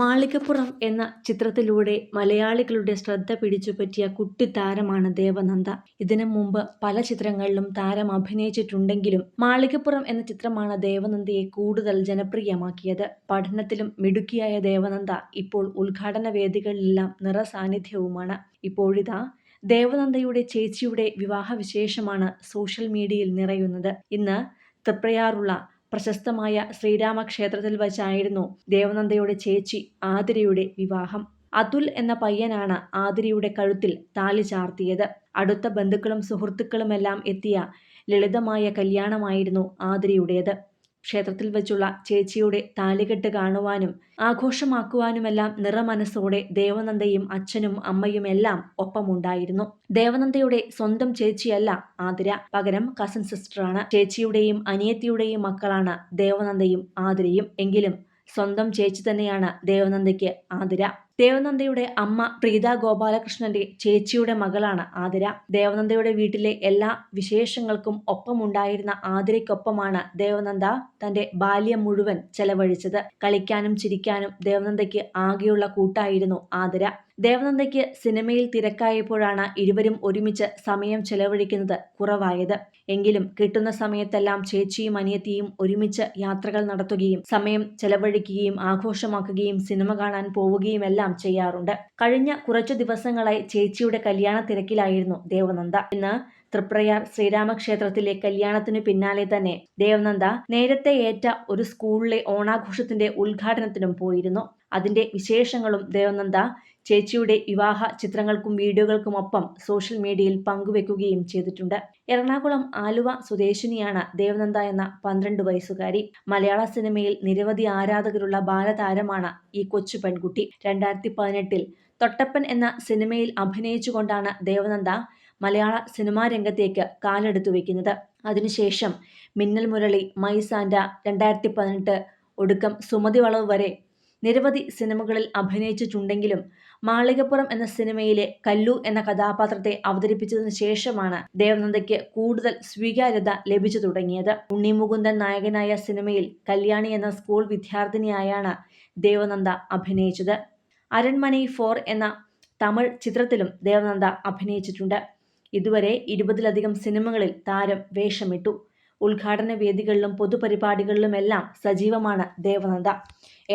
മാളികപ്പുറം എന്ന ചിത്രത്തിലൂടെ മലയാളികളുടെ ശ്രദ്ധ പിടിച്ചുപറ്റിയ കുട്ടിത്താരമാണ് ദേവനന്ദ. ഇതിനു മുമ്പ് പല ചിത്രങ്ങളിലും താരം അഭിനയിച്ചിട്ടുണ്ടെങ്കിലും മാളികപ്പുറം എന്ന ചിത്രമാണ് ദേവനന്ദയെ കൂടുതൽ ജനപ്രിയമാക്കിയത്. പഠനത്തിലും മിടുക്കിയായ ദേവനന്ദ ഇപ്പോൾ ഉദ്ഘാടന വേദികളിലെല്ലാം നിറസാന്നിധ്യവുമാണ്. ഇപ്പോഴിതാ ദേവനന്ദയുടെ ചേച്ചിയുടെ വിവാഹവിശേഷമാണ് സോഷ്യൽ മീഡിയയിൽ നിറയുന്നത്. ഇന്ന് തൃപ്രയാറുള്ള പ്രശസ്തമായ ശ്രീരാമക്ഷേത്രത്തിൽ വച്ചായിരുന്നു ദേവനന്ദയുടെ ചേച്ചി ആതിരയുടെ വിവാഹം. അതുൽ എന്ന പയ്യനാണ് ആതിരയുടെ കഴുത്തിൽ താലി ചാർത്തിയത്. അടുത്ത ബന്ധുക്കളും സുഹൃത്തുക്കളുമെല്ലാം എത്തിയ ലളിതമായ കല്യാണമായിരുന്നു ആതിരയുടേത്. ക്ഷേത്രത്തിൽ വെച്ചുള്ള ചേച്ചിയുടെ താലികെട്ട് കാണുവാനും ആഘോഷമാക്കുവാനുമെല്ലാം നിറമനസ്സോടെ ദേവനന്ദയും അച്ഛനും അമ്മയും അമ്മയുമെല്ലാം ഒപ്പമുണ്ടായിരുന്നു. ദേവനന്ദയുടെ സ്വന്തം ചേച്ചിയല്ല ആതിര. പകരം കസിൻ സിസ്റ്ററാണ്. ചേച്ചിയുടെയും അനിയത്തിയുടെയും മക്കളാണ് ദേവനന്ദയും ആതിരയും. എങ്കിലും സ്വന്തം ചേച്ചി തന്നെയാണ് ദേവനന്ദയ്ക്ക് ആതിര. ദേവനന്ദയുടെ അമ്മ പ്രീത ഗോപാലകൃഷ്ണന്റെ ചേച്ചിയുടെ മകളാണ് ആതിര. ദേവനന്ദയുടെ വീട്ടിലെ എല്ലാ വിശേഷങ്ങൾക്കും ഒപ്പമുണ്ടായിരുന്ന ആതിരയ്ക്കൊപ്പമാണ് ദേവനന്ദ തന്റെ ബാല്യം മുഴുവൻ ചെലവഴിച്ചത്. കളിക്കാനും ചിരിക്കാനും ദേവനന്ദയ്ക്ക് ആകെയുള്ള കൂട്ടായിരുന്നു ആതിര. ദേവനന്ദയ്ക്ക് സിനിമയിൽ തിരക്കായപ്പോഴാണ് ഇരുവരും ഒരുമിച്ച് സമയം ചെലവഴിക്കുന്നത് കുറവായത്. എങ്കിലും കിട്ടുന്ന സമയത്തെല്ലാം ചേച്ചിയും അനിയത്തിയും ഒരുമിച്ച് യാത്രകൾ നടത്തുകയും സമയം ചെലവഴിക്കുകയും ആഘോഷമാക്കുകയും സിനിമ കാണാൻ പോവുകയുമെല്ലാം ചെയ്യാറുണ്ട്. കഴിഞ്ഞ കുറച്ചു ദിവസങ്ങളായി ചേച്ചിയുടെ കല്യാണ തിരക്കിലായിരുന്നു ദേവനന്ദ. ഇന്ന് തൃപ്രയാർ ശ്രീരാമക്ഷേത്രത്തിലെ കല്യാണത്തിനു പിന്നാലെ തന്നെ ദേവനന്ദ നേരത്തെ ഏറ്റ ഒരു സ്കൂളിലെ ഓണാഘോഷത്തിന്റെ ഉദ്ഘാടനത്തിനും പോയിരുന്നു. അതിന്റെ വിശേഷങ്ങളും ദേവനന്ദ ചേച്ചിയുടെ വിവാഹ ചിത്രങ്ങൾക്കും വീഡിയോകൾക്കുമൊപ്പം സോഷ്യൽ മീഡിയയിൽ പങ്കുവെക്കുകയും ചെയ്തിട്ടുണ്ട്. എറണാകുളം ആലുവ സ്വദേശിനിയാണ് ദേവനന്ദ എന്ന പന്ത്രണ്ട് വയസ്സുകാരി. മലയാള സിനിമയിൽ നിരവധി ആരാധകരുള്ള ബാലതാരമാണ് ഈ കൊച്ചു പെൺകുട്ടി. രണ്ടായിരത്തി പതിനെട്ടിൽ തൊട്ടപ്പൻ എന്ന സിനിമയിൽ അഭിനയിച്ചുകൊണ്ടാണ് ദേവനന്ദ മലയാള സിനിമാ രംഗത്തേക്ക് കാലെടുത്തു വെക്കുന്നത്. അതിനുശേഷം മിന്നൽ മുരളി, മൈസാൻഡ രണ്ടായിരത്തി പതിനെട്ട്, ഒടുക്കം സുമതി വളവ് വരെ നിരവധി സിനിമകളിൽ അഭിനയിച്ചിട്ടുണ്ടെങ്കിലും മാളികപ്പുറം എന്ന സിനിമയിലെ കല്ലു എന്ന കഥാപാത്രത്തെ അവതരിപ്പിച്ചതിനു ശേഷമാണ് ദേവനന്ദയ്ക്ക് കൂടുതൽ സ്വീകാര്യത ലഭിച്ചു തുടങ്ങിയത്. ഉണ്ണി മുകുന്ദൻ നായകനായ സിനിമയിൽ കല്യാണി എന്ന സ്കൂൾ വിദ്യാർത്ഥിനിയായാണ് ദേവനന്ദ അഭിനയിച്ചത്. അരൺമണി ഫോർ എന്ന തമിഴ് ചിത്രത്തിലും ദേവനന്ദ അഭിനയിച്ചിട്ടുണ്ട്. ഇതുവരെ ഇരുപതിലധികം സിനിമകളിൽ താരം വേഷമിട്ടു. ഉദ്ഘാടന വേദികളിലും പൊതുപരിപാടികളിലുമെല്ലാം സജീവമാണ് ദേവനന്ദ.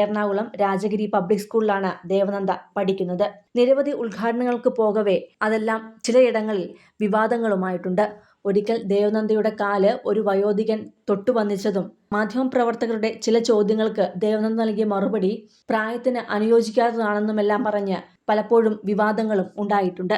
എറണാകുളം രാജഗിരി പബ്ലിക് സ്കൂളിലാണ് ദേവനന്ദ പഠിക്കുന്നത്. നിരവധി ഉദ്ഘാടനങ്ങൾക്ക് പോകവേ അതെല്ലാം ചിലയിടങ്ങളിൽ വിവാദങ്ങളുമായിട്ടുണ്ട്. ഒരിക്കൽ ദേവനന്ദയുടെ കാൽ ഒരു വയോധികൻ തൊട്ടുവന്നിച്ചതും മാധ്യമപ്രവർത്തകരുടെ ചില ചോദ്യങ്ങൾക്ക് ദേവനന്ദ നൽകിയ മറുപടി പ്രായത്തിന് അനുയോജിക്കാത്തതാണെന്നുമെല്ലാം പറഞ്ഞ് പലപ്പോഴും വിവാദങ്ങളും ഉണ്ടായിട്ടുണ്ട്.